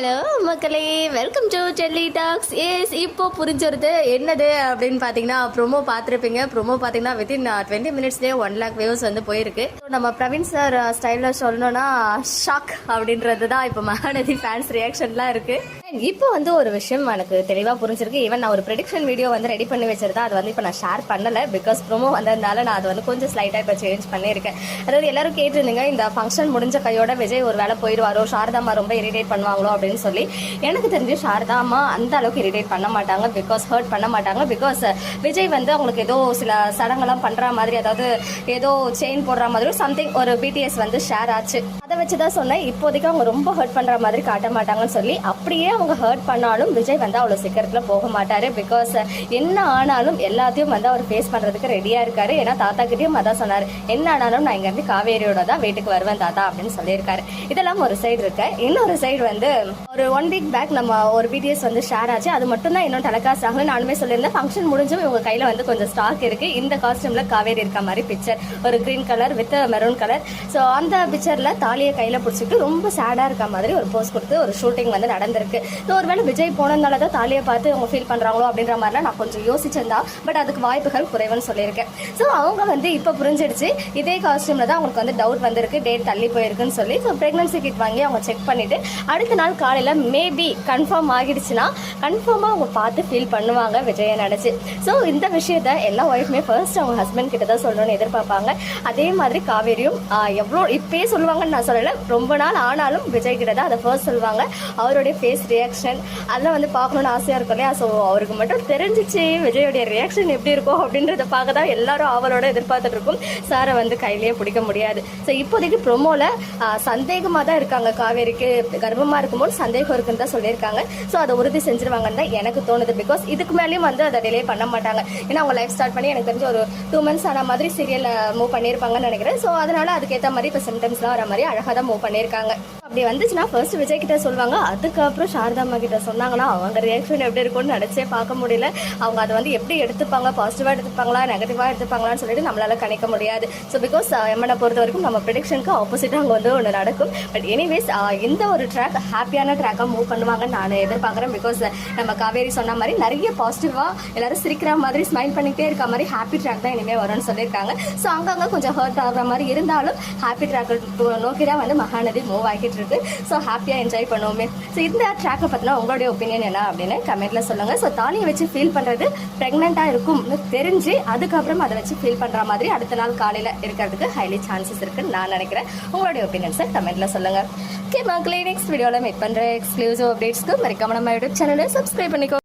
Hello மக்களே. Welcome to Delhi talks yes இப்போ புரிஞ்சுருது. என்னது அப்படின்னு பார்த்தீங்கன்னா ப்ரோமோ பார்த்துருப்பீங்க. ப்ரோமோ பார்த்தீங்கன்னா வித்தின் டுவெண்ட்டி uh, மினிட்ஸ்லேயே ஒன் லேக் வியூஸ் வந்து போயிருக்கு. நம்ம பிரவீன் சார் ஸ்டைலில் சொல்லணும்னா ஷாக் அப்படின்றது தான் இப்போ மகாநதி ஃபேன்ஸ் ரியாக்ஷன்லாம் இருக்குது இப்போ வந்து ஒரு விஷயம் எனக்கு தெளிவாக புரிஞ்சிருக்கு. ஈவன் நான் ஒரு ப்ரெடிக்ஷன் வீடியோ வந்து ரெடி பண்ணி வச்சிருந்தேன். அது வந்து இப்போ நான் ஷேர் பண்ணலை. பிகாஸ் ப்ரோமோ வந்ததுனால நான் அது வந்து கொஞ்சம் ஸ்லைட்டாக இப்போ சேஞ்ச் பண்ணியிருக்கேன். அதாவது எல்லாரும் கேட்டிருந்தீங்க இந்த ஃபங்க்ஷன் முடிஞ்ச கையோட விஜய் ஒரு வேலை போயிடுவாரோ? சாரதாமா ரொம்ப இரிட்டேட் பண்ணுவாங்களோ அப்படின்னு அப்படின்னு சொல்லி எனக்கு தெரிஞ்சு சாரதாமா அந்த அளவுக்கு இரிட்டேட் பண்ண மாட்டாங்க பிகாஸ் ஹர்ட் பண்ண மாட்டாங்க. பிகாஸ் uh, விஜய் வந்து அவங்களுக்கு ஏதோ சில சடங்கெல்லாம் பண்ணுற மாதிரி அதாவது ஏதோ செயின் போடுற மாதிரி சம்திங் ஒரு பிடிஎஸ் வந்து ஷேர் ஆச்சு. அதை வச்சு தான் சொன்னேன். இப்போதைக்கு அவங்க ரொம்ப ஹர்ட் பண்ணுற மாதிரி காட்ட மாட்டாங்கன்னு சொல்லி அப்படியே அவங்க ஹர்ட் பண்ணாலும் விஜய் வந்து அவ்வளோ சீக்கிரத்தில் போக மாட்டார். பிகாஸ் uh, என்ன ஆனாலும் எல்லாத்தையும் வந்து அவர் ஃபேஸ் பண்ணுறதுக்கு ரெடியாக இருக்காரு. ஏன்னா தாத்தா கிட்டயும் அதான் சொன்னார். என்ன ஆனாலும் நான் இங்கேருந்து காவேரியோட தான் வீட்டுக்கு வருவேன் தாத்தா அப்படின்னு சொல்லியிருக்காரு. இதெல்லாம் ஒரு சைடு இருக்கு. இன்னொரு சைடு வந்து ஒரு ஒன் வீக் பேக் நம்ம ஒரு பிடிஎஸ் வந்து ஷேர் ஆச்சு. அது மட்டும் தான் இன்னும் டெலகாஸ்ட் ஆகணும் நானுமே சொல்லியிருந்தேன் ஃபங்க்ஷன் முடிஞ்சும் இவங்க கையில வந்து கொஞ்சம் ஸ்டாக் இருக்கு. இந்த காஸ்டியூம்ல காவேரி இருக்க மாதிரி பிக்சர் ஒரு green colour with maroon colour so அந்த பிக்சர்ல தாலியை கையில பிடிச்சிட்டு ரொம்ப சேடா இருக்க மாதிரி ஒரு போஸ் கொடுத்து ஒரு ஷூட்டிங் வந்து நடந்திருக்கு. ஸோ ஒருவேளை விஜய் போனதுனால தான் தாலியை பார்த்து அவங்க ஃபீல் பண்றாங்களோ அப்படின்ற மாதிரிலாம் நான் கொஞ்சம் யோசிச்சிருந்தா பட் அதுக்கு வாய்ப்புகள் குறைவுன்னு சொல்லியிருக்கேன். ஸோ அவங்க வந்து இப்போ புரிஞ்சிடுச்சு இதே காஸ்டியூம்ல தான் அவங்களுக்கு வந்து டவுட் வந்திருக்கு டேட் தள்ளி போயிருக்குன்னு சொல்லி. ஸோ பிரெக்னன்சி கிட் வாங்கி அவங்க செக் பண்ணிட்டு அடுத்த நாள் காலையில் மேபி கன்ஃபார்ம் ஆகிடுச்சுன்னா கன்ஃபார்மாக அவங்க பார்த்து ஃபீல் பண்ணுவாங்க விஜயை நினச்சி. ஸோ இந்த விஷயத்த எல்லா ஒய்ஃப்மே ஃபர்ஸ்ட் அவங்க ஹஸ்பண்ட் கிட்ட தான் சொல்லணும்னு எதிர்பார்ப்பாங்க. அதே மாதிரி காவேரியும் எவ்வளோ இப்பயே சொல்லுவாங்கன்னு நான் சொல்லலை. ரொம்ப நாள் ஆனாலும் விஜய் கிட்ட தான் அதை ஃபர்ஸ்ட் சொல்லுவாங்க. அவருடைய ஃபேஸ் ரியாக்ஷன் அதெல்லாம் வந்து பார்க்கணும்னு ஆசையாக இருக்கும் இல்லையா? ஸோ அவருக்கு மட்டும் தெரிஞ்சிச்சு விஜயோடைய ரியாக்ஷன் எப்படி இருக்கும் அப்படின்றத பார்க்க தான் எல்லாரும் அவரோட எதிர்பார்த்துட்டு இருக்கும். சாரை வந்து கையிலேயே பிடிக்க முடியாது. ஸோ இப்போதைக்கு ப்ரொமோவில் சந்தேகமாக தான் இருக்காங்க காவேரிக்கு. கர்ப்பமாக இருக்கும்போது சந்தேகம் இருக்குன்னு தான் சொல்லியிருக்காங்க. ஸோ அதை உறுதி செஞ்சிருவாங்கன்னு தான் எனக்கு தோணுது. பிகாஸ் இதுக்கு மேலேயும் வந்து அதை டிலே பண்ண மாட்டாங்க. ஏன்னா அவங்க லைஃப் ஸ்டார்ட் பண்ணி எனக்கு தெரிஞ்ச ஒரு டூ மந்த்ஸ் ஆன மாதிரி சீரியல் மூவ் பண்ணியிருப்பாங்கன்னு நினைக்கிறேன். ஸோ அதனால அதுக்கேற்ற மாதிரி இப்போ சிம்டம்ஸ்லாம் வர மாதிரி அழகாக தான் மூவ் பண்ணியிருக்காங்க. அப்படி வந்துச்சுன்னா ஃபர்ஸ்ட் விஜய் கிட்ட சொல்லுவாங்க. அதுக்கப்புறம் சாரதாம்மா கிட்ட சொன்னாங்கன்னா அவங்க ரியாக்ஷன் எப்படி இருக்கும்னு நினைச்சே பார்க்க முடியல. அவங்க அதை வந்து எப்படி எடுத்துப்பாங்க பாசிட்டிவா எடுத்துப்பாங்களா நெகட்டிவா எடுத்துப்பாங்களான்னு சொல்லிட்டு நம்மளால கணிக்க முடியாது. ஸோ பிகாஸ் எம்மனை பொறுத்த வரைக்கும் நம்ம ப்ரெடிக்ஷனுக்கு ஆப்போசிட்டாக அங்கே வந்து ஒன்று நடக்கும். பட் எனிவேஸ் இந்த ஒரு ட்ராக் ஹாப்பியான ட்ராக்காக மூவ் பண்ணுவாங்கன்னு நான் எதிர்பார்க்குறேன். பிகாஸ் நம்ம காவேரி சொன்ன மாதிரி நிறைய பாசிட்டிவாக எல்லாரும் சிரிக்கிற மாதிரி ஸ்மைல் பண்ணிக்கிட்டே இருக்க மாதிரி ஹாப்பி ட்ராக் தான் இனிமேல் வரும்னு சொல்லியிருக்காங்க. ஸோ அங்கங்கே கொஞ்சம் ஹர்ட் ஆகிற மாதிரி இருந்தாலும் ஹாப்பி ட்ராக் நோக்கி தான் வந்து மகாநதி மூவ் ஆகிட்டு இருக்கு ஸோ ஹாப்பியாக என்ஜாய் பண்ணுவோமே. ஸோ இந்த ட்ராக்கை பற்றின உங்களுடைய ஒப்பீனியன் என்ன அப்படின்னு கமெண்ட்ல சொல்லுங்க. ஸோ தாலியை வச்சு ஃபீல் பண்ணுறது ப்ரெக்னெண்ட்டாக இருக்கும்னு தெரிஞ்சு அதுக்கப்புறம் அதை வச்சு ஃபீல் பண்ணுற மாதிரி அடுத்த நாள் காலையில் இருக்கிறதுக்கு ஹைலி சான்சஸ் இருக்குன்னு நான் நினைக்கிறேன். உங்களுடைய ஒப்பீனியன்ஸை கமெண்ட்ல சொல்லுங்க. ஓகே மக்களே நெக்ஸ்ட் வீடியோவில் மீட் பண்ணுற எக்ஸ்க்ளூசிவ் அப்டேட்ஸ்க்கு மறக்காம நம்ம யூடியூப் சேனலை சப்ஸ்கிரைப் பண்ணிக்கோ